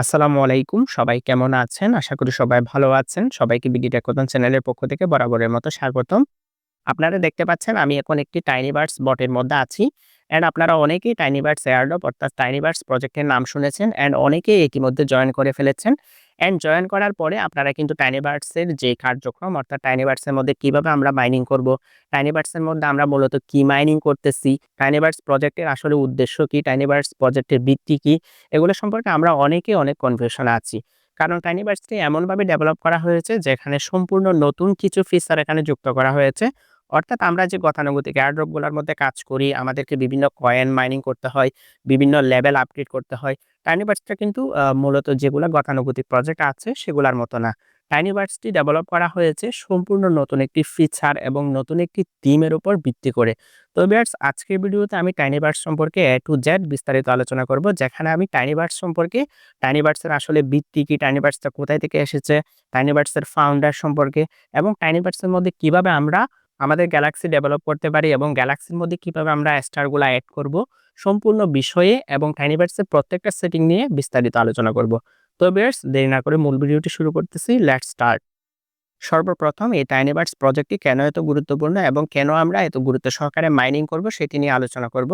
আসসালামু আলাইকুম। সবাই কেমন আছেন? আশা করি সবাই ভালো আছেন। সবাইকে বিডি টেকোতন চ্যানেলের পক্ষ থেকে বরাবরের মতো স্বাগতম। আপনারা দেখতে পাচ্ছেন, আমি এখন একটি টাইনি টাইনিভার্স বটের মধ্যে আছি। অ্যান্ড আপনারা অনেকেই টাইনিভার্স এয়ারড্রপ অর্থাৎ টাইনিভার্স প্রজেক্টের নাম শুনেছেন অ্যান্ড অনেকেই ইতিমধ্যে জয়েন করে ফেলেছেন। অ্যান্ড জয়েন করার পরে আপনারা কিন্তু টাইনিভার্সের যে কার্যক্রম অর্থাৎ টাইনিভার্সের মধ্যে কীভাবে আমরা মাইনিং করব, টাইনিভার্সের মধ্যে আমরা মূলত কি মাইনিং করতেছি, টাইনিভার্স প্রজেক্টের আসলে উদ্দেশ্য কি, টাইনিভার্স প্রজেক্টের ভিত্তি কি, এগুলো সম্পর্কে আমরা অনেকেই অনেক কনফিউশনে আছি। কারণ টাইনিভার্সটি এমনভাবে ডেভেলপ করা হয়েছে যেখানে সম্পূর্ণ নতুন কিছু ফিচার এখানে যুক্ত করা হয়েছে। অর্থাৎ আমরা যে গতানুগতিক এয়ারড্রপগুলার মধ্যে কাজ করি, আমাদেরকে বিভিন্ন কয়েন মাইনিং করতে হয়, বিভিন্ন লেভেল আপগ্রেড করতে হয়। টাইনিভার্সটা কিন্তু মূলত যেগুলা গতানুগতিক প্রজেক্ট আছে সেগুলার মতো না। টাইনিভার্সটি ডেভেলপ করা হয়েছে সম্পূর্ণ নতুন একটি ফিচার এবং নতুন একটি থিমের উপর ভিত্তি করে। তো ভিউয়ার্স আজকের ভিডিওতে আমি টাইনিভার্স সম্পর্কে এ টু জেড বিস্তারিত আলোচনা করব। যেখানে আমি টাইনিভার্স সম্পর্কে, টাইনিভার্সের আসলে ভিত্তি কি, টাইনিভার্সটা কোথায় থেকে এসেছে, টাইনিভার্সের ফাউন্ডার সম্পর্কে এবং টাইনিভার্সের মধ্যে কীভাবে আমরা আমাদের গ্যালাক্সি ডেভেলপ করতে পারি এবং গ্যালাক্সির মধ্যে কীভাবে আমরা স্টারগুলো অ্যাড করব, সম্পূর্ণ বিষয়ে এবং টাইনিভার্সের প্রত্যেকটা সেটিং নিয়ে বিস্তারিত আলোচনা করব। তো ভিউয়ার্স দেরি না করে মূল ভিডিওটি শুরু করতেছি। Let's start. সর্বপ্রথম এই টাইনিভার্স প্রজেক্টটি কেন এত গুরুত্বপূর্ণ এবং কেন আমরা এত গুরুত্ব সহকারে মাইনিং করব সেটি নিয়ে আলোচনা করব।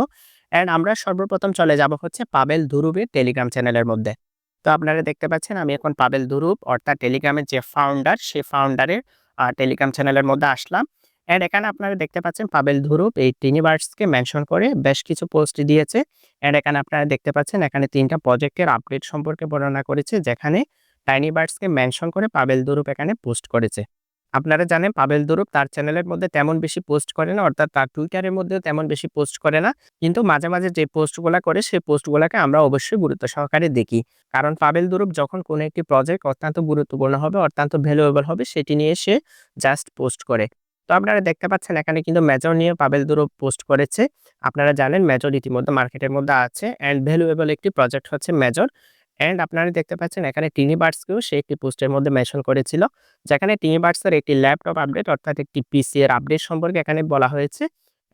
অ্যান্ড আমরা সর্বপ্রথম চলে যাব হচ্ছে পাবেল ধুরুবের টেলিগ্রাম চ্যানেলের মধ্যে। তো আপনারা দেখতে পাচ্ছেন আমি এখন পাবেল ধুরুব অর্থাৎ টেলিগ্রামের যে ফাউন্ডার, সেই ফাউন্ডারের টেলিগ্রাম চ্যানেলের মধ্যে আসলাম। অ্যান্ড এখানে আপনারা দেখতে পাচ্ছেন পাবেল ধুরুপ এই টিনিভার্সকে মেনশন করে বেশ কিছু পোস্ট দিয়েছে। অ্যান্ড এখানে আপনারা দেখতে পাচ্ছেন এখানে ৩ টা প্রজেক্টের আপডেট সম্পর্কে বর্ণনা করেছে যেখানে টাইনিভার্সকে মেনশন করে পাবেল ধুরুপ এখানে পোস্ট করেছে। আপনারা জানেন পাবেল ধুরুপ তার চ্যানেলের মধ্যে তেমন বেশি পোস্ট করে না অর্থাৎ তার টুইটারের মধ্যেও তেমন বেশি পোস্ট করে না। কিন্তু মাঝে, মাঝে যে পোস্টগুলা করে সেই পোস্টগুলাকে আমরা অবশ্যই গুরুত্ব সহকারে দেখি। কারণ পাবেল ধুরুপ যখন কোনো একটি প্রজেক্ট অত্যন্ত গুরুত্বপূর্ণ হবে, অত্যন্ত ভ্যালুয়েবল হবে সেটি নিয়ে সে জাস্ট পোস্ট করে। তো আপনারা দেখতে পাচ্ছেন এখানে কিন্তু মেজর নিয়ে পাবেল দুরুপ পোস্ট করেছে। আপনারা জানেন মেজর ইতিমধ্যে মার্কেটের মধ্যে আছে অ্যান্ড ভ্যালুয়েবল একটি প্রজেক্ট হচ্ছে মেজর। অ্যান্ড আপনারা দেখতে পাচ্ছেন এখানে টিনিবার্সকেও সে একটি পোস্টের মধ্যে মেনশন করেছিল। যেখানে টিনিবার্সের একটি ল্যাপটপ আপডেট অর্থাৎ একটি পিসি এর আপডেট সম্পর্কে এখানে বলা হয়েছে।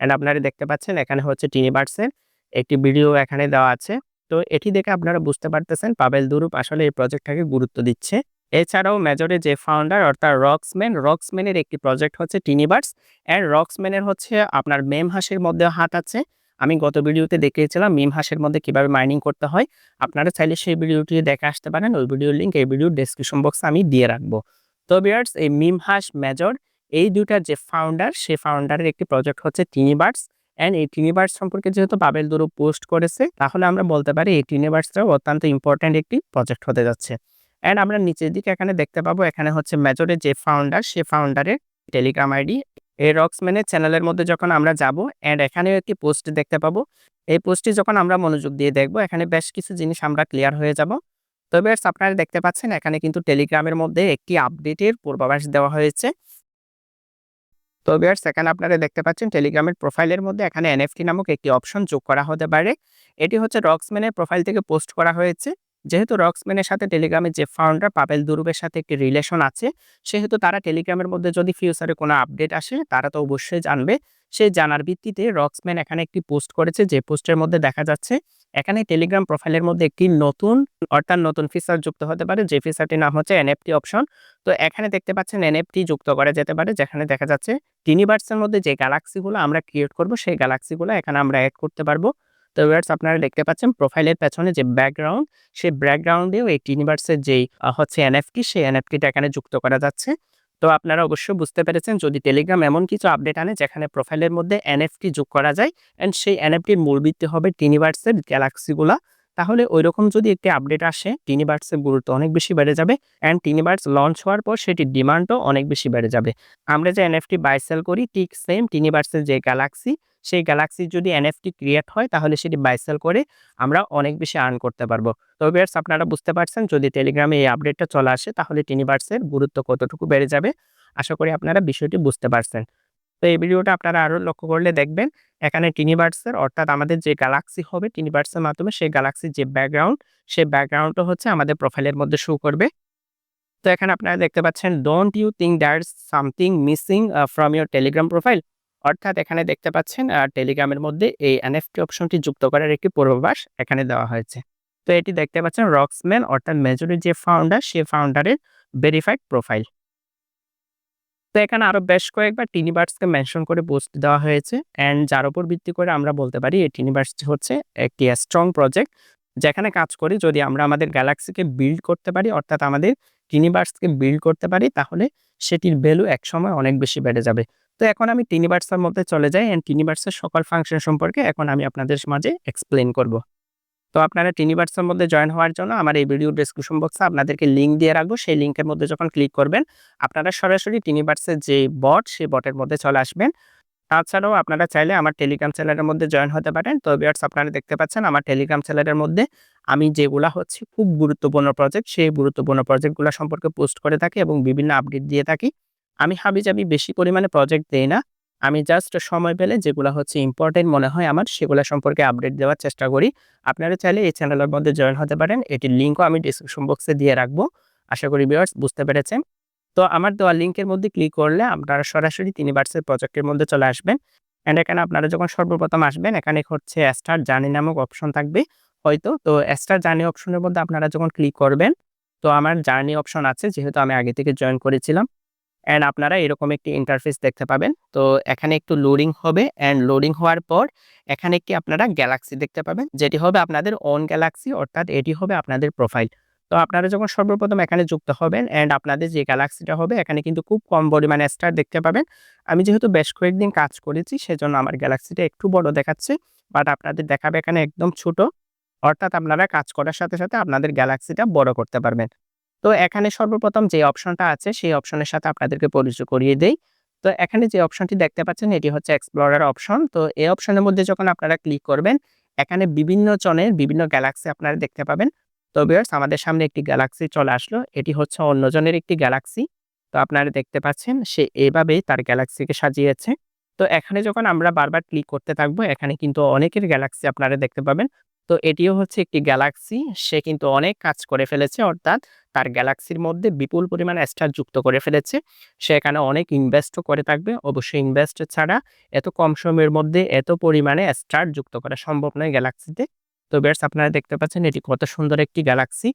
অ্যান্ড আপনারা দেখতে পাচ্ছেন এখানে হচ্ছে টিনিবার্সের একটি ভিডিও এখানে দেওয়া আছে। তো এটি দেখে আপনারা বুঝতে পারতেছেন পাবেল দুরুপ আসলে এই প্রজেক্টটাকে গুরুত্ব দিচ্ছে। এছাড়াও মেজরের যে ফাউন্ডার অর্থাৎ রক্সম্যান, রক্সম্যানের একটি প্রজেক্ট হচ্ছে টিনিভার্স অ্যান্ড রক্সম্যানের হচ্ছে আপনার মেম হাঁসের মধ্যেও হাত আছে। আমি গত ভিডিওতে দেখিয়েছিলাম মিম হাঁসের মধ্যে কীভাবে মাইনিং করতে হয়। আপনারা চাইলে সেই ভিডিওটি দেখে আসতে পারেন। ওই ভিডিওর লিঙ্ক এই ভিডিওর ডেসক্রিপশন বক্সে আমি দিয়ে রাখব। তো ভিউয়ার্স এই মিম হাঁস, মেজর এই ২ টার যে ফাউন্ডার, সেই ফাউন্ডারের একটি প্রজেক্ট হচ্ছে টিনিভার্স অ্যান্ড এই টিনিভার্স সম্পর্কে যেহেতু বাবেল দুরু পোস্ট করেছে, তাহলে আমরা বলতে পারি এই টিনিভার্সটাও অত্যন্ত ইম্পর্ট্যান্ট একটি প্রজেক্ট হতে যাচ্ছে। অ্যান্ড আমরা নিচের দিকে এখানে দেখতে পাবো, এখানে হচ্ছে মেজরের যে ফাউন্ডার সে ফাউন্ডারের টেলিগ্রাম আইডি এই রক্সম্যানের চ্যানেলের মধ্যে যখন আমরা যাব অ্যান্ড এখানেও একটি পোস্ট দেখতে পাবো। এই পোস্টটি যখন আমরা মনোযোগ দিয়ে দেখব, এখানে বেশ কিছু জিনিস আমরা ক্লিয়ার হয়ে যাব। তবে আপনারা দেখতে পাচ্ছেন, এখানে কিন্তু টেলিগ্রামের মধ্যে একটি আপডেটের পূর্বাভাস দেওয়া হয়েছে। তো বিয়ার্স এখানে আপনারা দেখতে পাচ্ছেন টেলিগ্রামের প্রোফাইলের মধ্যে এখানে এনএফটি নামক একটি অপশন যোগ করা হতে পারে। এটি হচ্ছে রক্সম্যানের প্রোফাইল থেকে পোস্ট করা হয়েছে। যেহেতু রক্সম্যানের সাথে টেলিগ্রামের যে ফাউন্ডার পাবেল দুরুবের সাথে একটি রিলেশন আছে, সেহেতু তারা টেলিগ্রামের মধ্যে যদি ফিউচারে কোনো আপডেট আসে, তারা তো অবশ্যই জানবে। সে জানার ভিত্তিতে রক্সম্যান এখানে একটি পোস্ট করেছে, যে পোস্টের মধ্যে দেখা যাচ্ছে, এখানে টেলিগ্রাম প্রোফাইলের মধ্যে একটি নতুন, অর্থাৎ নতুন ফিচার যুক্ত হতে পারে, যে ফিচারটির নাম হচ্ছে এনএফটি অপশন তো এখানে দেখতে পাচ্ছেন এনএফটি যুক্ত করা যেতে পারে, যেখানে দেখা যাচ্ছে টিনিভার্সের মধ্যে যে গ্যালাক্সিগুলো আমরা ক্রিয়েট করব, সেই গ্যালাক্সিগুলো এখানে আমরা অ্যাড করতে পারব। তো ভিউয়ার্স আপনারা দেখতে পাচ্ছেন প্রোফাইলের পেছনে যে ব্যাকগ্রাউন্ড সেই ব্যাকগ্রাউন্ডেও এই টিনিভার্সের যেই হচ্ছে এনএফটি সেই এনএফটিটা এখানে যুক্ত করা যাচ্ছে। তো আপনারা অবশ্যই বুঝতে পেরেছেন যদি টেলিগ্রাম এমন কিছু আপডেট আনে যেখানে প্রোফাইলের মধ্যে এনএফটি যোগ করা যায় অ্যান্ড সেই এনএফটির মূল ভিত্তি হবে টিনিভার্সের গ্যালাক্সিগুলা তাহলে ওই রকম যদি একটি আপডেট আসে টিনিভার্সের গুরুত্ব অনেক বেশি বেড়ে যাবে অ্যান্ড টিনিভার্স লঞ্চ হওয়ার পর সেটির ডিমান্ডও অনেক বেশি বেড়ে যাবে। আমরা যে এনএফটি বাই সেল করি, ঠিক সেম টিনিভার্সের যে গ্যালাক্সি সেই গ্যালাক্সির যদি এনএফটি ক্রিয়েট হয়, তাহলে সেটি বাইসেল করে আমরা অনেক বেশি আর্ন করতে পারব। তো ভিউয়ার্স, আপনারা বুঝতে পারছেন, যদি টেলিগ্রামে এই আপডেটটা চলে আসে, তাহলে টিনিভার্সের গুরুত্ব কতটুকু বেড়ে যাবে? আশা করি আপনারা বিষয়টি বুঝতে পারছেন। তো এই ভিডিওটা আপনারা আরও লক্ষ্য করলে দেখবেন, এখানে টিনিভার্সের অর্থাৎ আমাদের যে গ্যালাক্সি হবে, টিনিভার্সের মাধ্যমে সেই গ্যালাক্সির যে ব্যাকগ্রাউন্ড, সেই ব্যাকগ্রাউন্ডটা হচ্ছে আমাদের প্রোফাইলের মধ্যে শো করবে। তো এখানে আপনারা দেখতে পাচ্ছেন don't you think that's something missing from your Telegram profile অর্থাৎ এখানে দেখতে পাচ্ছেন টেলিগ্রামের মধ্যে এই এনএফটি অপশনটি যুক্ত করার একটি পূর্বাভাস এখানে দেওয়া হয়েছে। তো এটি দেখতে পাচ্ছেন রক্সম্যান অর্থাৎ মেজরের যে ফাউন্ডার সে ফাউন্ডারের ভেরিফাইড প্রোফাইল তো এখানে আরও বেশ কয়েকবার টিনিবার্সকে মেনশন করে পোস্ট দেওয়া হয়েছে অ্যান্ড যার উপর ভিত্তি করে আমরা বলতে পারি এই টিনিবার্স হচ্ছে একটি স্ট্রং প্রজেক্ট যেখানে কাজ করি যদি আমরা আমাদের গ্যালাক্সিকে বিল্ড করতে পারি, অর্থাৎ আমাদের টিনিবার্সকে বিল্ড করতে পারি, তাহলে সেটির ভ্যালু একসময় অনেক বেশি বেড়ে যাবে। তো এখন আমি টিনিবার্সের মধ্যে চলে যাই অ্যান্ড টিনিবার্সের সকল ফাংশন সম্পর্কে এখন আমি আপনাদের মাঝে এক্সপ্লেন করব। তো আপনারা টিনিবার্সের মধ্যে জয়েন হওয়ার জন্য আমার এই ভিডিও ডিসক্রিপশন বক্সে আপনাদেরকে লিঙ্ক দিয়ে রাখব। সেই লিঙ্কের মধ্যে যখন ক্লিক করবেন, আপনারা সরাসরি টিনিবার্সের যে বট সেই বটের মধ্যে চলে আসবেন। তাছাড়াও আপনারা চাইলে আমার টেলিগ্রাম চ্যানেলের মধ্যে জয়েন হতে পারেন। তো বিয়ার্স আপনারা দেখতে পাচ্ছেন আমার টেলিগ্রাম চ্যানেলের মধ্যে আমি যেগুলা হচ্ছে খুব গুরুত্বপূর্ণ প্রজেক্ট সেই গুরুত্বপূর্ণ প্রজেক্টগুলো সম্পর্কে পোস্ট করে থাকি এবং বিভিন্ন আপডেট দিয়ে থাকি। আমি হাবিজাবি বেশি পরিমাণে প্রজেক্ট দেই না। আমি জাস্ট সময় পেলে যেগুলো হচ্ছে ইম্পর্টেন্ট মনে হয় আমার, সেগুলো সম্পর্কে আপডেট দেওয়ার চেষ্টা করি। আপনারা চাইলে এই চ্যানেলের মধ্যে জয়েন হতে পারেন। এটির লিঙ্কও আমি ডিসক্রিপশন বক্সে দিয়ে রাখব। আশা করি বিয়ার্স বুঝতে পেরেছেন। তো আমার দেওয়া লিঙ্কের মধ্যে ক্লিক করলে আপনারা সরাসরি তিনি বার্সের প্রজেক্টের মধ্যে চলে আসবেন। অ্যান্ড এখানে আপনারা যখন সর্বপ্রথম আসবেন, এখানে হচ্ছে স্টার জার্নি নামক অপশন থাকবে। হয়তো, তো স্টার জার্নি অপশনের মধ্যে আপনারা যখন ক্লিক করবেন, তো আমার জার্নি অপশন আছে, যেহেতু আমি আগে থেকে জয়েন করেছিলাম। অ্যান্ড আপনারা এরকম একটি ইন্টারফেস দেখতে পাবেন। তো এখানে একটু লোডিং হবে অ্যান্ড লোডিং হওয়ার পর এখানে একটি আপনারা গ্যালাক্সি দেখতে পাবেন, যেটি হবে আপনাদের অন গ্যালাক্সি অর্থাৎ এটি হবে আপনাদের প্রোফাইল তো আপনারা যখন সর্বপ্রথম এখানে যুক্ত হবেন অ্যান্ড আপনাদের যে গ্যালাক্সিটা হবে, এখানে কিন্তু খুব কম পরিমাণে স্টার দেখতে পাবেন। আমি যেহেতু বেশ কয়েকদিন কাজ করেছি, সেজন্য আমার গ্যালাক্সিটা একটু বড় দেখাচ্ছে বাট আপনাদের দেখাবে এখানে একদম ছোট। অর্থাৎ আপনারা কাজ করার সাথে সাথে আপনাদের গ্যালাক্সিটা বড় করতে পারবেন। তো এখানে সর্বপ্রথম যে অপশনটা আছে, সেই অপশনের সাথে আপনাদেরকে পরিচয় করিয়ে দেই। তো এখানে যে অপশনটি দেখতে পাচ্ছেন, এটি হচ্ছে এক্সপ্লোরার অপশন তো এই অপশনের মধ্যে যখন আপনারা ক্লিক করবেন, এখানে বিভিন্ন চনের বিভিন্ন গ্যালাক্সি আপনারা দেখতে পাবেন। তো বিয়ার্স আমাদের সামনে একটি গ্যালাক্সি চলে আসলো। এটি হচ্ছে অন্যজনের একটি গ্যালাক্সি তো আপনারা দেখতে পাচ্ছেন, সে এভাবেই তার গ্যালাক্সিকে সাজিয়েছে। তো এখানে যখন আমরা বারবার ক্লিক করতে থাকব, এখানে কিন্তু অনেকের গ্যালাক্সি আপনারা দেখতে পাবেন। তো এটিও হচ্ছে একটি গ্যালাক্সি সে কিন্তু অনেক কাজ করে ফেলেছে, অর্থাৎ তার গ্যালাক্সির মধ্যে বিপুল পরিমাণে স্টার যুক্ত করে ফেলেছে। সে এখানে অনেক ইনভেস্টও করে থাকবে। অবশ্যই ইনভেস্ট ছাড়া এত কম সময়ের মধ্যে এত পরিমাণে স্টার যুক্ত করা সম্ভব নয় গ্যালাক্সিতে। তো বেয়ার্স আপনারা দেখতে পাচ্ছেন এটি কত সুন্দর একটি গ্যালাক্সি।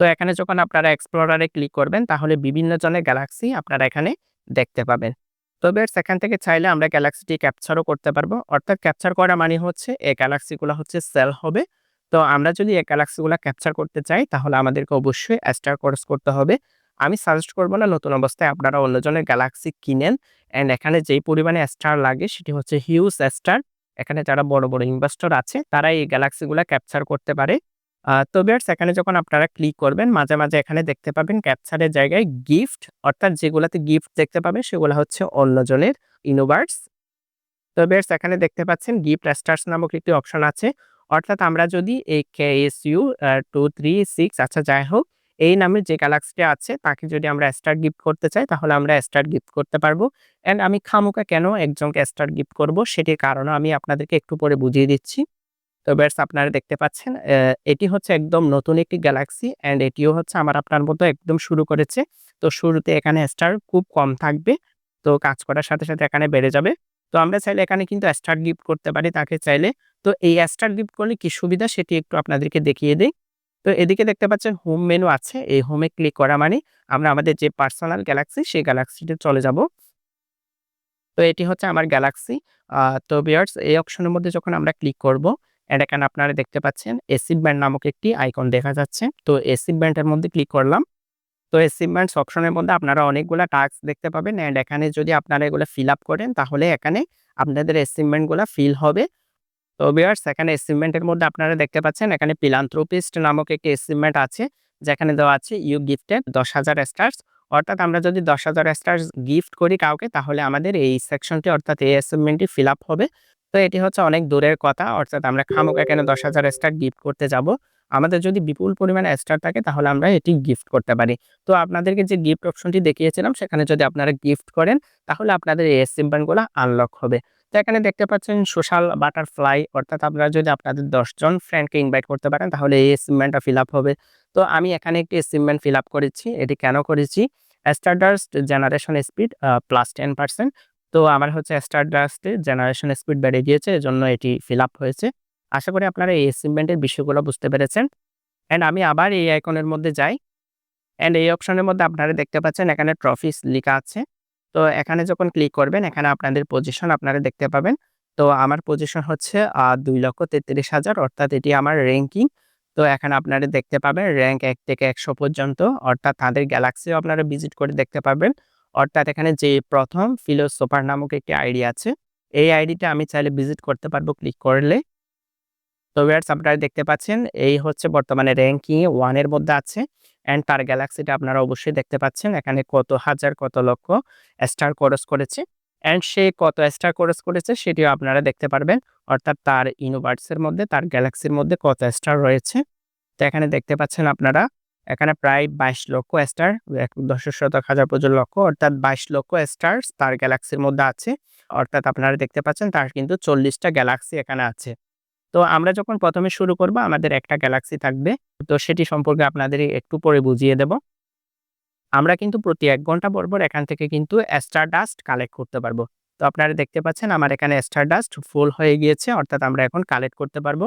তো এখানে যখন আপনারা এক্সপ্লোরারে ক্লিক করবেন, তাহলে বিভিন্ন জনের গ্যালাক্সি আপনারা এখানে দেখতে পাবেন। তো বেয়ার্স এখান থেকে চাইলে আমরা গ্যালাক্সিটি ক্যাপচারও করতে পারব। অর্থাৎ ক্যাপচার করা মানে হচ্ছে, এই গ্যালাক্সিগুলো হচ্ছে সেল হবে। তো আমরা যদি এই গ্যালাক্সিগুলো ক্যাপচার করতে চাই, তাহলে আমাদেরকে অবশ্যই অ্যাস্টার কোর্স করতে হবে। আমি সাজেস্ট করব না, নতুন অবস্থায় আপনারা অন্যজনের গ্যালাক্সি কিনেন। অ্যান্ড এখানে যেই পরিমাণে স্টার লাগে, সেটি হচ্ছে হিউজ স্টার এখানে যারা বড় বড় ইনভেস্টর আছে তারা এই গ্যালাক্সিগুলো ক্যাপচার করতে পারে। তো বিয়ার্স এখানে যখন আপনারা ক্লিক করবেন, মাঝে মাঝে এখানে দেখতে পাবেন ক্যাপচারের জায়গায় গিফট অর্থাৎ যেগুলাতে গিফট দেখতে পাবে, সেগুলো হচ্ছে অন্যজনের ইনোভার্স তো বিয়ার্স এখানে দেখতে পাচ্ছেন গিফট স্টার্স নামক একটি অপশন আছে। অর্থাৎ আমরা যদি এই K S U two three six আচ্ছা যাই হোক, এই নামের যে গ্যালাক্সিটা আছে, তাকে যদি আমরা স্টার গিফট করতে চাই, তাহলে আমরা স্টার গিফট করতে পারব। অ্যান্ড আমি খামুকা কেন একজনকে স্টার গিফট করব, সেটির কারণ আমি আপনাদেরকে একটু পরে বুঝিয়ে দিচ্ছি। তো ব্যাটস আপনারা দেখতে পাচ্ছেন এটি হচ্ছে একদম নতুন একটি গ্যালাক্সি অ্যান্ড এটিও হচ্ছে আমার আপনার মতো একদম শুরু করেছে। তো শুরুতে এখানে স্টার খুব কম থাকবে, তো কাজ করার সাথে সাথে এখানে বেড়ে যাবে। তো আমরা চাইলে এখানে কিন্তু স্টার গিফট করতে পারি, তাকে চাইলে। তো এই অ্যাস্টার গিফট করলে কি সুবিধা? সেটি একটু আপনাদেরকে দেখিয়ে দিই। তো এদিকে দেখতে পাচ্ছেন হোম মেনু আছে। এই হোমে ক্লিক করা মানে আমরা আমাদের যে পার্সোনাল গ্যালাক্সি, সেই গ্যালাক্সিতে চলে যাব। তো এটি হচ্ছে আমার গ্যালাক্সি। তো বিয়ার্স এই অপশনের মধ্যে যখন আমরা ক্লিক করব এখানে আপনারা দেখতে পাচ্ছেন এসিড ব্যান্ড নামক একটি আইকন দেখা যাচ্ছে। তো এসিড ব্যান্ডের মধ্যে ক্লিক করলাম। তো অ্যাচিভমেন্টস অপশনের মধ্যে আপনারা অনেকগুলো টাস্ক দেখতে পাবেন। অ্যান্ড এখানে যদি আপনারা এগুলো ফিল আপ করেন, তাহলে এখানে আপনাদের অ্যাচিভমেন্টগুলো ফিল হবে। তো বিয়ার্স এখানে অ্যাচিভমেন্টের মধ্যে আপনারা দেখতে পাচ্ছেন, এখানে পিলান্থ্রোপিস্ট নামক একটি অ্যাচিভমেন্ট আছে, যেখানে দেওয়া আছে ইউ গিফটেড দশ হাজার স্টার্স অর্থাৎ আমরা যদি দশ হাজার স্টার্স গিফট করি কাউকে, তাহলে আমাদের এই সেকশনটি অর্থাৎ এই অ্যাচিভমেন্টটি ফিল আপ হবে। তো এটি হচ্ছে অনেক দূরের কথা, অর্থাৎ আমরা খামুক এখানে দশ হাজার স্টার গিফট করতে যাব? আমাদের যদি বিপুল পরিমাণে স্টার থাকে, তাহলে আমরা এটি গিফট করতে পারি। তো আপনাদেরকে যে গিফট অপশনটি দেখিয়েছিলাম, সেখানে যদি আপনারা গিফট করেন, তাহলে আপনাদের এই সিম্বানগুলো আনলক হবে। তো এখানে দেখতে পাচ্ছেন সোশ্যাল বাটারফ্লাই অর্থাৎ আপনারা যদি আপনাদের দশজন ফ্রেন্ডকে ইনভাইট করতে পারেন, তাহলে এই এসিমেন্টটা ফিল আপ হবে। তো আমি এখানে একটি এসিমেন্ট ফিল আপ করেছি, এটি কেন করেছি? Stardust generation speed plus ten percent তো আমার হচ্ছে স্টারডাস্টের জেনারেশন স্পিড বেড়ে গিয়েছে, এজন্য এটি ফিল আপ হয়েছে। আশা করি আপনারা এই অ্যাসাইনমেন্টের বিষয়গুলো বুঝতে পেরেছেন। অ্যান্ড আমি আবার এই আইকনের মধ্যে যাই। অ্যান্ড এই অপশনের মধ্যে আপনারা দেখতে পাচ্ছেন এখানে ট্রফিস লেখা আছে। তো এখানে যখন ক্লিক করবেন, এখানে আপনাদের পজিশন আপনারা দেখতে পাবেন। তো আমার পজিশন হচ্ছে দুই লক্ষ তেত্রিশ হাজার, অর্থাৎ এটি আমার র্যাঙ্কিং তো এখানে আপনারা দেখতে পাবেন র্যাঙ্ক এক থেকে একশো পর্যন্ত, অর্থাৎ তাদের গ্যালাক্সিও আপনারা ভিজিট করে দেখতে পাবেন অর্থাৎ এখানে যে প্রথম ফিলোসোফার নামক একটি আইডি আছে, এই আইডিটা আমি চাইলে ভিজিট করতে পারব ক্লিক করলে। তো ভিউয়ার্স আপনারা দেখতে পাচ্ছেন। এই হচ্ছে বর্তমানে র্যাঙ্কিং ওয়ানের মধ্যে আছে। অ্যান্ড তার গ্যালাক্সিটা আপনারা অবশ্যই দেখতে পাচ্ছেন। এখানে কত হাজার, কত লক্ষ স্টার কোরস করেছে। অ্যান্ড সে কত স্টার কোরস করেছে সেটিও আপনারা দেখতে পারবেন। অর্থাৎ তার ইউনিভার্সের মধ্যে, তার গ্যালাক্সির মধ্যে কত স্টার রয়েছে। তো এখানে দেখতে পাচ্ছেন আপনারা, এখানে প্রায় বাইশ লক্ষ স্টার দশ শতক, হাজার পর্যন্ত লক্ষ, অর্থাৎ বাইশ লক্ষ স্টার তার গ্যালাক্সির মধ্যে আছে। অর্থাৎ আপনারা দেখতে পাচ্ছেন তার কিন্তু চল্লিশটা গ্যালাক্সি এখানে আছে। তো আমরা যখন প্রথমে শুরু করব, আমাদের একটা গ্যালাক্সি থাকবে। তো সেটি সম্পর্কে আপনাদের একটু পরে বুঝিয়ে দেব। আমরা কিন্তু প্রতি এক ঘণ্টা পর পর এখান থেকে কিন্তু স্টার ডাস্ট কালেক্ট করতে পারব। তো আপনারা দেখতে পাচ্ছেন, আমার এখানে স্টার ডাস্ট ফুল হয়ে গিয়েছে, অর্থাৎ আমরা এখন কালেক্ট করতে পারব।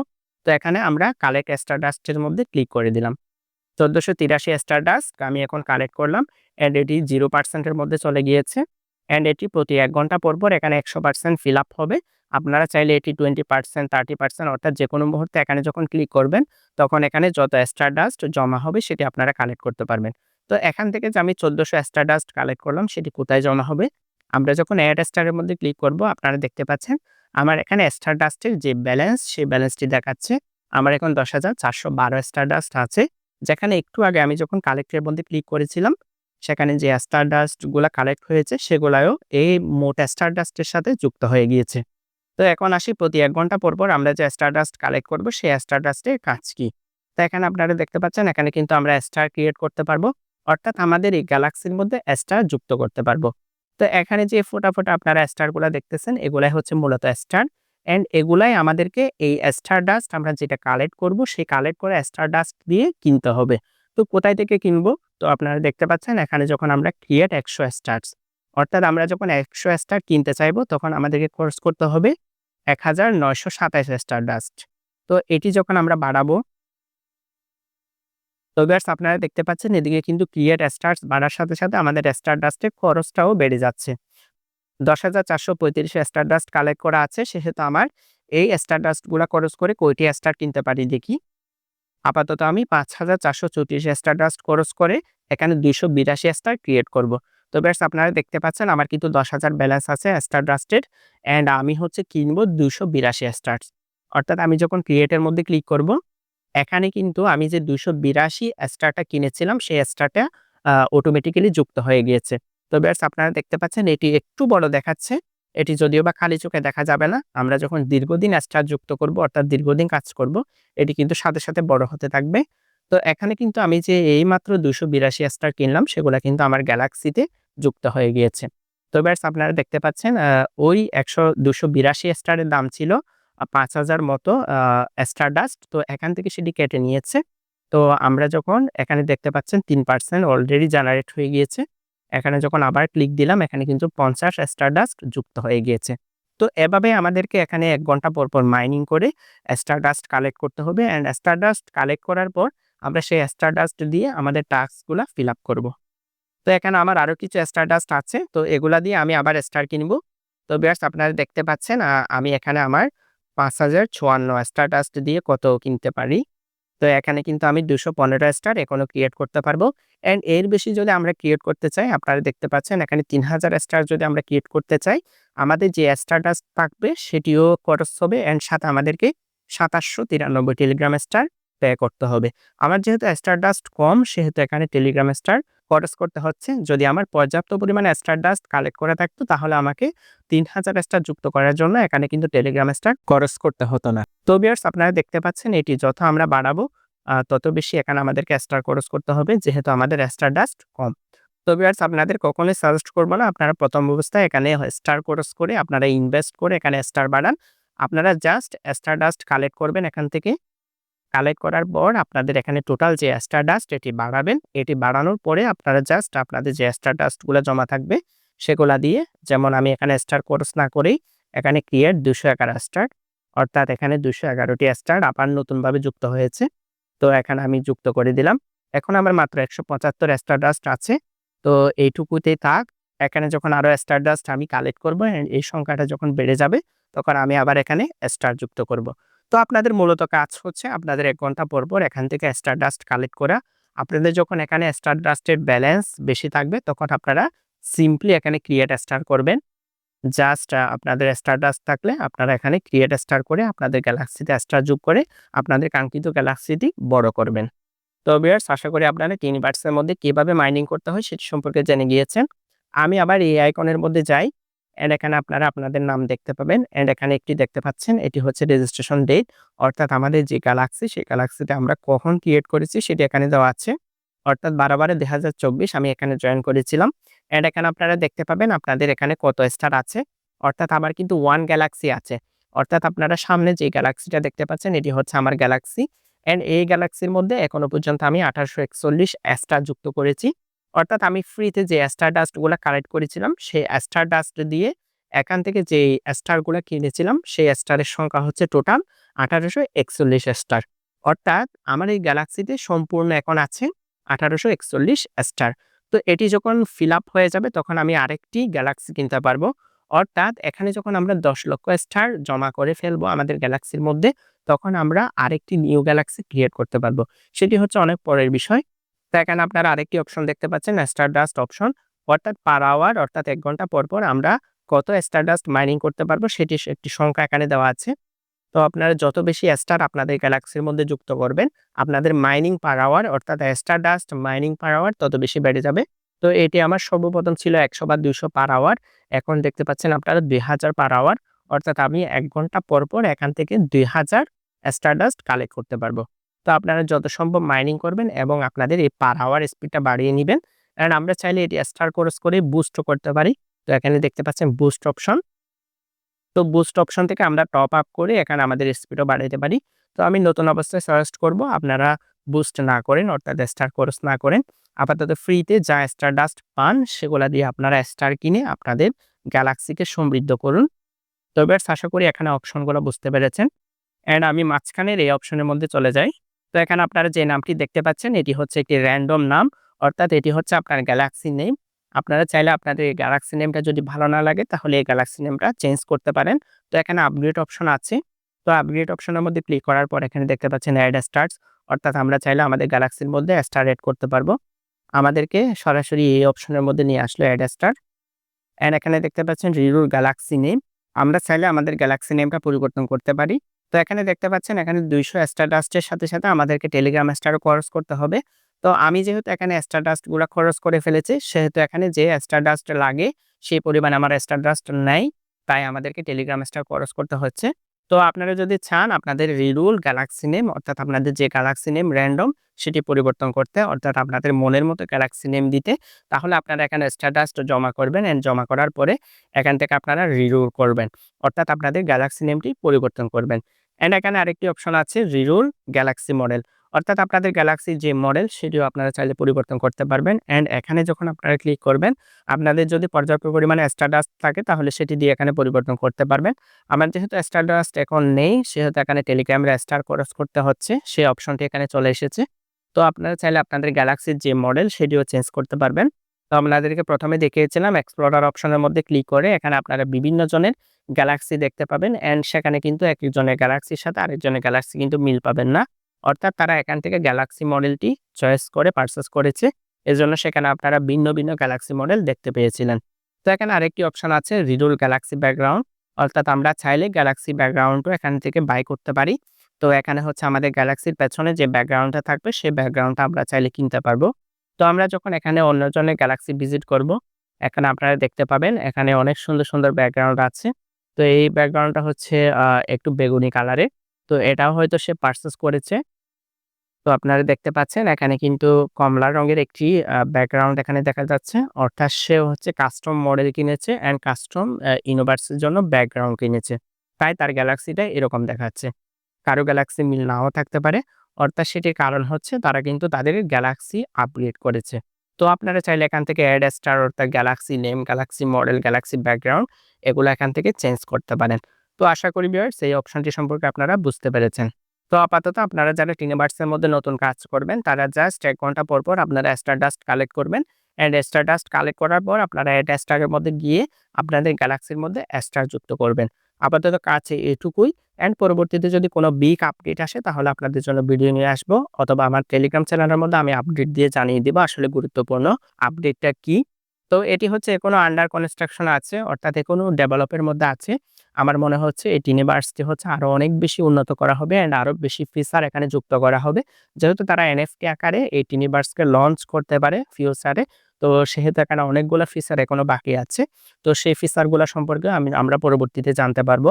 তো এখানে আমরা কালেক্ট স্টার ডাস্টের মধ্যে ক্লিক করে দিলাম। চোদ্দোশো তিরাশি স্টার ডাস্ট আমি এখন কালেক্ট করলাম অ্যান্ড এটি জিরো পার্সেন্টের মধ্যে চলে গিয়েছে অ্যান্ড এটি প্রতি এক ঘণ্টা পর পর এখানে একশো পার্সেন্ট ফিল আপ হবে। আপনারা চাইলে এটি টোয়েন্টি পার্সেন্ট থার্টি পার্সেন্ট অর্থাৎ যে কোনো মুহূর্তে এখানে যখন ক্লিক করবেন, তখন এখানে যত স্টার ডাস্ট জমা হবে সেটি আপনারা কালেক্ট করতে পারবেন। তো এখান থেকে যে আমি চোদ্দোশো স্টার ডাস্ট কালেক্ট করলাম, সেটি কোথায় জমা হবে? আমরা যখন অ্যাড স্টারের মধ্যে ক্লিক করব, আপনারা দেখতে পাচ্ছেন, আমার এখানে স্টার ডাস্টের যে ব্যালেন্স সেই ব্যালেন্সটি দেখাচ্ছে। আমার এখন দশ হাজার চারশো বারো স্টার ডাস্ট আছে। যেখানে একটু আগে আমি যখন কালেক্টের মধ্যে ক্লিক করেছিলাম, সেখানে যে স্টার ডাস্টগুলো কালেক্ট হয়েছে সেগুলাও এই মোট স্টার ডাস্টের সাথে যুক্ত হয়ে গিয়েছে। তো এখন আসি প্রতি এক ঘণ্টা পর পর আমরা যে স্টার ডাস্ট কালেক্ট করব, সেই স্টার ডাস্টের কাজ কি? তো এখানে আপনারা দেখতে পাচ্ছেন, এখানে কিন্তু আমরা স্টার ক্রিয়েট করতে পারব, অর্থাৎ আমাদের এই গ্যালাক্সির মধ্যে স্টার যুক্ত করতে পারব। তো এখানে যে ফোটা ফোটা আপনারা স্টারগুলো দেখতেছেন, এগুলাই হচ্ছে মূলত স্টার অ্যান্ড এগুলাই আমাদেরকে এই স্টার ডাস্ট আমরা যেটা কালেক্ট করব, সেই কালেক্ট করে স্টার ডাস্ট দিয়ে কিনতে হবে। তো কোথায় থেকে কিনবো? তো আপনারা দেখতে পাচ্ছেন, এখানে যখন আমরা ক্রিয়েট একশো স্টার্স অর্থাৎ আমরা যখন একশো স্টার কিনতে চাইব, তখন আমাদেরকে কোর্স করতে হবে এক হাজার নয়শো সাতাইশ স্টার ডাস্ট তো এটি যখন আমরা বাড়াবো, তো ব্যাস আপনারা দেখতে পাচ্ছেন এদিকে কিন্তু ক্রিয়েট স্টার্স বাড়ার সাথে সাথে আমাদের স্টার ডাস্টের খরচটাও বেড়ে যাচ্ছে। দশ হাজার চারশো পঁয়ত্রিশ স্টার ডাস্ট কালেক্ট করা আছে, সেহেতু আমার এই স্টার ডাস্টগুলো খরচ করে কয়টি স্টার কিনতে পারি দেখি। আপাতত আমি পাঁচ হাজার চারশো চৌত্রিশ স্টার ডাস্ট খরচ করে এখানে দুইশো বিরাশি স্টার ক্রিয়েট করব। তো ব্যাস আপনারা দেখতে পাচ্ছেন আমার কিন্তু দশ হাজার ব্যালেন্স আছে স্টার ডাস্টের অ্যান্ড আমি হচ্ছে কিনবো দুশো বিরাশি স্টার্স অর্থাৎ আমি যখন ক্রিয়েটের মধ্যে ক্লিক করব, এখানে কিন্তু আমি যে দুশো বিরাশি স্টারটা কিনেছিলাম, সেই স্টারটা অটোমেটিক্যালি যুক্ত হয়ে গিয়েছে। তো ব্যাস আপনারা দেখতে পাচ্ছেন এটি একটু বড় দেখাচ্ছে, এটি যদিও বা খালি চোখে দেখা যাবে না। আমরা যখন দীর্ঘদিন স্টার যুক্ত করব, অর্থাৎ দীর্ঘদিন কাজ করব, এটি কিন্তু সাথে সাথে বড় হতে থাকবে। তো এখানে কিন্তু আমি যে এই মাত্র দুশো বিরাশি স্টার কিনলাম, সেগুলো কিন্তু আমার গ্যালাক্সিতে যুক্ত হয়ে গিয়েছে। তো ব্যাস, আপনারা দেখতে পাচ্ছেন ওই একশো দুশো বিরাশি স্টারের দাম ছিল পাঁচ হাজার মতো স্টার ডাস্ট তো এখান থেকে সেটি কেটে নিয়েছে। তো আমরা যখন এখানে দেখতে পাচ্ছেন, তিন পার্সেন্ট অলরেডি জেনারেট হয়ে গিয়েছে। এখানে যখন আবার ক্লিক দিলাম, এখানে কিন্তু পঞ্চাশ স্টারডাস্ট যুক্ত হয়ে গিয়েছে। তো এভাবে আমাদেরকে এখানে এক ঘণ্টা পর পর মাইনিং করে স্টারডাস্ট কালেক্ট করতে হবে। অ্যান্ড স্টারডাস্ট কালেক্ট করার পর আমরা সেই স্টারডাস্ট দিয়ে আমাদের টাস্কগুলো ফিল আপ করব। তো এখানে আমার আরও কিছু স্টারডাস্ট আছে, তো এগুলা দিয়ে আমি আবার স্টার কিনব। তো বিয়ার্স, আপনারা দেখতে পাচ্ছেন আমি এখানে আমার পাঁচ হাজার চুয়ান্ন স্টারডাস্ট দিয়ে কত কিনতে পারি। তো এখানে কিন্তু আমি দুশো পনেরো স্টার এখনও ক্রিয়েট করতে পারব। অ্যান্ড এর বেশি যদি আমরা ক্রিয়েট করতে চাই, আপনারা দেখতে পাচ্ছেন, এখানে তিন হাজার স্টার যদি আমরা ক্রিয়েট করতে চাই, আমাদের যে স্টারটা থাকবে, সেটিও খরচ হবে অ্যান্ড সাথে আমাদেরকে সাতাশশো তিরানব্বই টেলিগ্রাম স্টার পে করতে হবে। আমার যেহেতু স্টার ডাস্ট কম, সেহেতু এখানে টেলিগ্রাম স্টার খরচ করতে হচ্ছে। যদি আমার পর্যাপ্ত পরিমাণে স্টার ডাস্ট কালেক্ট করে থাকতো, তাহলে আমাকে তিন হাজার স্টার যুক্ত করার জন্য এখানে কিন্তু টেলিগ্রাম স্টার খরচ করতে হতো না। তো বিয়ার্স আপনারা দেখতে পাচ্ছেন এটি যত আমরা বাড়াবো তত বেশি এখানে আমাদেরকে স্টার খরচ করতে হবে, যেহেতু আমাদের স্টার ডাস্ট কম। তো বিয়ার্স আপনাদের কখনোই সাজেস্ট করব না, আপনারা প্রথম অবস্থায় এখানে স্টার খরচ করে, আপনারা ইনভেস্ট করে এখানে স্টার বাড়ান। আপনারা জাস্ট স্টার ডাস্ট কালেক্ট করবেন এখান থেকে। কালেক্ট করার পর আপনাদের এখানে টোটাল যে স্টার ডাস্ট এটি বাড়াবেন, এটি বাড়ানোর পরে আপনারা জাস্ট আপনাদের যে স্টার ডাস্টগুলো জমা থাকবে, সেগুলা দিয়ে যেমন আমি এখানে স্টার কোর্স না করেই এখানে ক্রিয়েট দুশো এগারো স্টার অর্থাৎ এখানে দুশো এগারোটি স্টার আবার নতুনভাবে যুক্ত হয়েছে। তো এখানে আমি যুক্ত করে দিলাম। এখন আমার মাত্র একশো পঁচাত্তর স্টার ডাস্ট আছে। তো এইটুকুতেই থাক, এখানে যখন আরও স্টার ডাস্ট আমি কালেক্ট করব এই সংখ্যাটা যখন বেড়ে যাবে, তখন আমি আবার এখানে স্টার যুক্ত করব। তো আপনাদের মূলত কাজ হচ্ছে আপনাদের এক ঘণ্টা পর পর এখান থেকে স্টার ডাস্ট কালেক্ট করা। আপনাদের যখন এখানে স্টার ডাস্টের ব্যালেন্স বেশি থাকবে, তখন আপনারা সিম্পলি এখানে ক্রিয়েট স্টার করবেন। জাস্ট আপনাদের স্টার ডাস্ট থাকলে আপনারা এখানে ক্রিয়েট স্টার করে আপনাদের গ্যালাক্সিতে স্টার যোগ করে আপনাদের কাঙ্ক্ষিত গ্যালাক্সিটি বড় করবেন। তো বিয়ার্স আশা করি আপনারা বার্সের মধ্যে কীভাবে মাইনিং করতে হয় সেটি সম্পর্কে জেনে গিয়েছেন। আমি আবার এই আইকনের মধ্যে যাই। অ্যান্ড এখানে আপনারা আপনাদের নাম দেখতে পাবেন অ্যান্ড এখানে একটি দেখতে পাচ্ছেন, এটি হচ্ছে রেজিস্ট্রেশন ডেট অর্থাৎ আমাদের যে গ্যালাক্সি সেই গ্যালাক্সিতে আমরা কখন ক্রিয়েট করেছি সেটি এখানে দেওয়া আছে। অর্থাৎ বারো বারে দু হাজার চব্বিশ আমি এখানে জয়েন করেছিলাম অ্যান্ড এখানে আপনারা দেখতে পাবেন আপনাদের এখানে কত স্টার আছে। অর্থাৎ আমার কিন্তু ওয়ান গ্যালাক্সি আছে, অর্থাৎ আপনারা সামনে যে গ্যালাক্সিটা দেখতে পাচ্ছেন, এটি হচ্ছে আমার গ্যালাক্সি অ্যান্ড এই গ্যালাক্সির মধ্যে এখনও পর্যন্ত আমি আঠারোশো একচল্লিশ স্টার যুক্ত করেছি। অর্থাৎ আমি ফ্রিতে যে স্টার ডাস্টগুলো কালেক্ট করেছিলাম, সেই স্টার ডাস্ট দিয়ে এখান থেকে যে স্টারগুলো কিনেছিলাম, সেই স্টারের সংখ্যা হচ্ছে টোটাল আঠারোশো একচল্লিশ স্টার অর্থাৎ আমার এই গ্যালাক্সিতে সম্পূর্ণ এখন আছে আঠারোশো একচল্লিশ স্টার তো এটি যখন ফিল আপ হয়ে যাবে, তখন আমি আরেকটি গ্যালাক্সি কিনতে পারব। অর্থাৎ এখানে যখন আমরা দশ লক্ষ স্টার জমা করে ফেলব আমাদের গ্যালাক্সির মধ্যে, তখন আমরা আরেকটি নিউ গ্যালাক্সি ক্রিয়েট করতে পারব। সেটি হচ্ছে অনেক পরের বিষয়। এখানে আপনারা আরেকটি অপশন দেখতে পাচ্ছেন স্টার ডাস্ট অপশন অর্থাৎ পার আওয়ার অর্থাৎ এক ঘণ্টা পর পর আমরা কত স্টার ডাস্ট মাইনিং করতে পারব, সেটি একটি সংখ্যা এখানে দেওয়া আছে। তো আপনারা যত বেশি স্টার আপনাদের গ্যালাক্সির মধ্যে যুক্ত করবেন, আপনাদের মাইনিং পার আওয়ার অর্থাৎ star dust mining per hour তত বেশি বেড়ে যাবে। তো এটি আমার সর্বপ্রথম ছিল একশো বা দুইশো পার আওয়ার এখন দেখতে পাচ্ছেন আপনারা দুই হাজার পার আওয়ার অর্থাৎ আমি এক ঘণ্টা পর পর এখান থেকে দুই হাজার স্টারডাস্ট কালেক্ট করতে পারব। তো আপনারা যত সম্ভব মাইনিং করবেন এবং আপনাদের এই পার আওয়ার স্পিডটা বাড়িয়ে নেবেন। অ্যান্ড আমরা চাইলে এটি স্টার কোর্স করে বুস্ট করতে পারি। তো এখানে দেখতে পাচ্ছেন বুস্ট অপশন তো বুস্ট অপশন থেকে আমরা টপ আপ করে এখানে আমাদের স্পিডও বাড়াইতে পারি। তো আমি নতুন অবস্থায় সাজেস্ট করব। আপনারা বুস্ট না করেন, অর্থাৎ স্টার কোর্স না করেন। আপাতত ফ্রিতে যা স্টার ডাস্ট পান, সেগুলা দিয়ে আপনারা স্টার কিনে আপনাদের গ্যালাক্সিকে সমৃদ্ধ করুন। তবে আশা করি এখানে অপশনগুলো বুঝতে পেরেছেন। অ্যান্ড আমি মাঝখানের এই অপশনের মধ্যে চলে যাই। তো এখানে আপনারা যে নামটি দেখতে পাচ্ছেন, এটি হচ্ছে একটি র্যান্ডম নাম, অর্থাৎ এটি হচ্ছে আপনার গ্যালাক্সি নেম আপনারা চাইলে আপনাদের এই গ্যালাক্সি নেমটা যদি ভালো না লাগে, তাহলে এই গ্যালাক্সি নেমটা চেঞ্জ করতে পারেন। তো এখানে আপগ্রেড অপশন আছে। তো আপগ্রেড অপশনের মধ্যে ক্লিক করার পর এখানে দেখতে পাচ্ছেন অ্যাড স্টার্টস অর্থাৎ আমরা চাইলে আমাদের গ্যালাক্সির মধ্যে স্টার এড করতে পারব। আমাদেরকে সরাসরি এই অপশনের মধ্যে নিয়ে আসলো অ্যাড স্টার অ্যান্ড এখানে দেখতে পাচ্ছেন রিরুর গ্যালাক্সি নেম আমরা চাইলে আমাদের গ্যালাক্সি নেমটা পরিবর্তন করতে পারি। তো এখানে দেখতে পাচ্ছেন, এখানে দুইশো স্টারডাস্টের সাথে সাথে আমাদেরকে টেলিগ্রাম স্টারও খরচ করতে হবে। তো আমি যেহেতু এখানে স্টারডাস্টগুলো খরচ করে ফেলেছি, সেহেতু এখানে যে স্টারডাস্ট লাগে, সেই পরিমাণ আমার স্টারডাস্ট নেই, তাই আমাদেরকে টেলিগ্রাম স্টার খরচ করতে হচ্ছে। তো আপনারা যদি চান আপনাদের রিরুল গ্যালাক্সি নেম, অর্থাৎ আপনাদের যে গ্যালাক্সি নেম র্যান্ডম সেটি পরিবর্তন করতে, অর্থাৎ আপনাদের মনের মতো গ্যালাক্সি নেম দিতে, তাহলে আপনারা এখানে স্ট্যাটাসটা জমা করবেন অ্যান্ড জমা করার পরে এখান থেকে আপনারা রিরুল করবেন, অর্থাৎ আপনাদের গ্যালাক্সি নেমটি পরিবর্তন করবেন। অ্যান্ড এখানে আরেকটি অপশন আছে রিরুল গ্যালাক্সি মডেল। অর্থাৎ আপনাদের গ্যালাক্সির যে মডেল, সেটিও আপনারা চাইলে পরিবর্তন করতে পারবেন। অ্যান্ড এখানে যখন আপনারা ক্লিক করবেন, আপনাদের যদি পর্যাপ্ত পরিমাণে স্টারডাস্ট থাকে, তাহলে সেটি দিয়ে এখানে পরিবর্তন করতে পারবেন। আমার যেহেতু স্টারডাস্ট এখন নেই, সেহেতু এখানে টেলিগ্রামের স্টার ক্রস করতে হচ্ছে সেই অপশনটি এখানে চলে এসেছে। তো আপনারা চাইলে আপনাদের গ্যালাক্সির যে মডেল, সেটিও চেঞ্জ করতে পারবেন। তো আপনাদেরকে প্রথমে দেখিয়েছিলাম এক্সপ্লোরার অপশনের মধ্যে ক্লিক করে এখানে আপনারা বিভিন্ন জনের গ্যালাক্সি দেখতে পাবেন। অ্যান্ড সেখানে কিন্তু একজনের গ্যালাক্সির সাথে আরেকজনের গ্যালাক্সি কিন্তু মিল পাবেন না। অর্থাৎ তারা এখান থেকে গ্যালাক্সি মডেলটি চয়েস করে পারচেস করেছে। এজন্য সেখানে আপনারা ভিন্ন ভিন্ন গ্যালাক্সি মডেল দেখতে পেয়েছিলেন। তো এখানে আরেকটি অপশন আছে রিডুল গ্যালাক্সি ব্যাকগ্রাউন্ড অর্থাৎ আমরা চাইলে গ্যালাক্সি ব্যাকগ্রাউন্ডও এখান থেকে বাই করতে পারি। তো এখানে হচ্ছে আমাদের গ্যালাক্সির পেছনে যে ব্যাকগ্রাউন্ডটা থাকবে সেই ব্যাকগ্রাউন্ডটা আমরা চাইলে কিনতে পারব। তো আমরা যখন এখানে অন্যজনের গ্যালাক্সি ভিজিট করব, এখানে আপনারা দেখতে পাবেন এখানে অনেক সুন্দর সুন্দর ব্যাকগ্রাউন্ড আছে। তো এই ব্যাকগ্রাউন্ডটা হচ্ছে একটু বেগুনি কালারে তো এটাও হয়তো সে পারচেস করেছে। তো আপনারা দেখতে পাচ্ছেন এখানে কিন্তু কমলা রঙের একটি ব্যাকগ্রাউন্ড এখানে দেখা যাচ্ছে। অর্থাৎ সে হচ্ছে কাস্টম মডেল কিনেছে অ্যান্ড কাস্টম ইউনিভার্সের জন্য ব্যাকগ্রাউন্ড কিনেছে। তাই তার গ্যালাক্সিটা এরকম দেখাচ্ছে। কারও গ্যালাক্সি মিল নাও থাকতে পারে। অর্থাৎ সেটির কারণ হচ্ছে তারা কিন্তু তাদের গ্যালাক্সি আপগ্রেড করেছে। তো আপনারা চাইলে এখান থেকে অ্যাড স্টার অর্থাৎ galaxy name galaxy model galaxy background এগুলো এখান থেকে চেঞ্জ করতে পারেন। তো আশা করি ভিউয়ার্স এই অপশনটি সম্পর্কে আপনারা বুঝতে পেরেছেন। তো আপাতত আপনারা যারা টিনেবার্সের মধ্যে নতুন কাজ করবেন, তারা জাস্ট এক ঘণ্টা পর পর আপনারা স্টারডাস্ট কালেক্ট করবেন। অ্যান্ড স্টারডাস্ট কালেক্ট করার পর আপনারা অ্যাড স্টারের মধ্যে গিয়ে আপনাদের গ্যালাক্সির মধ্যে স্টার যুক্ত করবেন। আপাতত কাছে এটুকুই অ্যান্ড পরবর্তীতে যদি কোনো বিগ আপডেট আসে, তাহলে আপনাদের জন্য ভিডিও নিয়ে আসব। অথবা আমার টেলিগ্রাম চ্যানেলের মধ্যে আমি আপডেট দিয়ে জানিয়ে দিব আসলে গুরুত্বপূর্ণ আপডেটটা কি। তো এটি হচ্ছে কোনো আন্ডার কনস্ট্রাকশন আছে, অর্থাৎ এখনও ডেভেলপের মধ্যে আছে। আমার মনে হচ্ছে এই টিনিভার্সটি হচ্ছে আরও অনেক বেশি উন্নত করা হবে অ্যান্ড আরও বেশি ফিচার এখানে যুক্ত করা হবে। যেহেতু তারা এনএফটি আকারে এই টিনিভার্সকে লঞ্চ করতে পারে ফিউচারে তো সেহেতু এখানে অনেকগুলো ফিচার এখনও বাকি আছে। তো সেই ফিচারগুলো সম্পর্কে আমি, আমরা পরবর্তীতে জানতে পারব।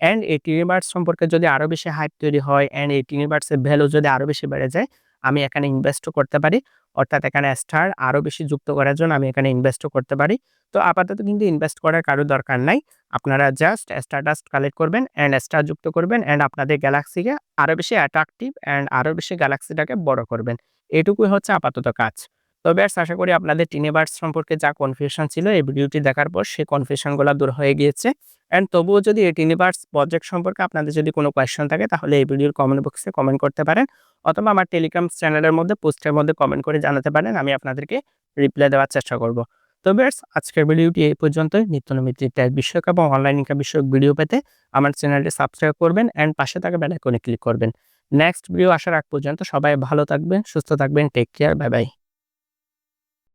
অ্যান্ড এই টিনিভার্স সম্পর্কে যদি আরও বেশি হাইপ তৈরি হয় অ্যান্ড এই টিনিভার্সের ভ্যালু যদি আরও বেশি বেড়ে যায়, আমি এখানে ইনভেস্টও করতে পারি। অর্থাৎ এখানে স্টার আরও বেশি যুক্ত করার জন্য আমি এখানে ইনভেস্টও করতে পারি। তো আপাতত কিন্তু ইনভেস্ট করার কারও দরকার নাই। আপনারা জাস্ট স্টার স্টারডাস্ট কালেক্ট করবেন অ্যান্ড স্টার যুক্ত করবেন অ্যান্ড আপনাদের গ্যালাক্সিকে আরও বেশি অ্যাট্রাকটিভ অ্যান্ড আরও বেশি গ্যালাক্সিটাকে বড় করবেন। এটুকুই হচ্ছে আপাতত কাজ। তো ব্যাস আশা করি আপনাদের টিনেবার্স সম্পর্কে যা কনফিউশন ছিল, এই ভিডিওটি দেখার পর সেই কনফিউশনগুলো দূর হয়ে গিয়েছে। অ্যান্ড তবুও যদি এই টিনিভার্স প্রজেক্ট সম্পর্কে আপনাদের যদি কোনো কোয়েশ্চেন থাকে, তাহলে এই ভিডিওর কমেন্ট বক্সে কমেন্ট করতে পারেন, অথবা আমার টেলিগ্রাম চ্যানেলের মধ্যে পোস্টের মধ্যে কমেন্ট করে জানাতে পারেন, আমি আপনাদেরকে রিপ্লাই দেওয়ার চেষ্টা করব। তো বেশ আজকের ভিডিওটি এই পর্যন্তই। নিত্য নৈমিত্তিক বিষয়ক এবং অনলাইন ইনকাম বিষয়ক ভিডিও পেতে আমার চ্যানেলটি সাবস্ক্রাইব করবেন অ্যান্ড পাশে থাকা বেল আইকনে ক্লিক করবেন। নেক্সট ভিডিও আসার আগ পর্যন্ত সবাই ভালো থাকবেন, সুস্থ থাকবেন টেক কেয়ার বাই বাই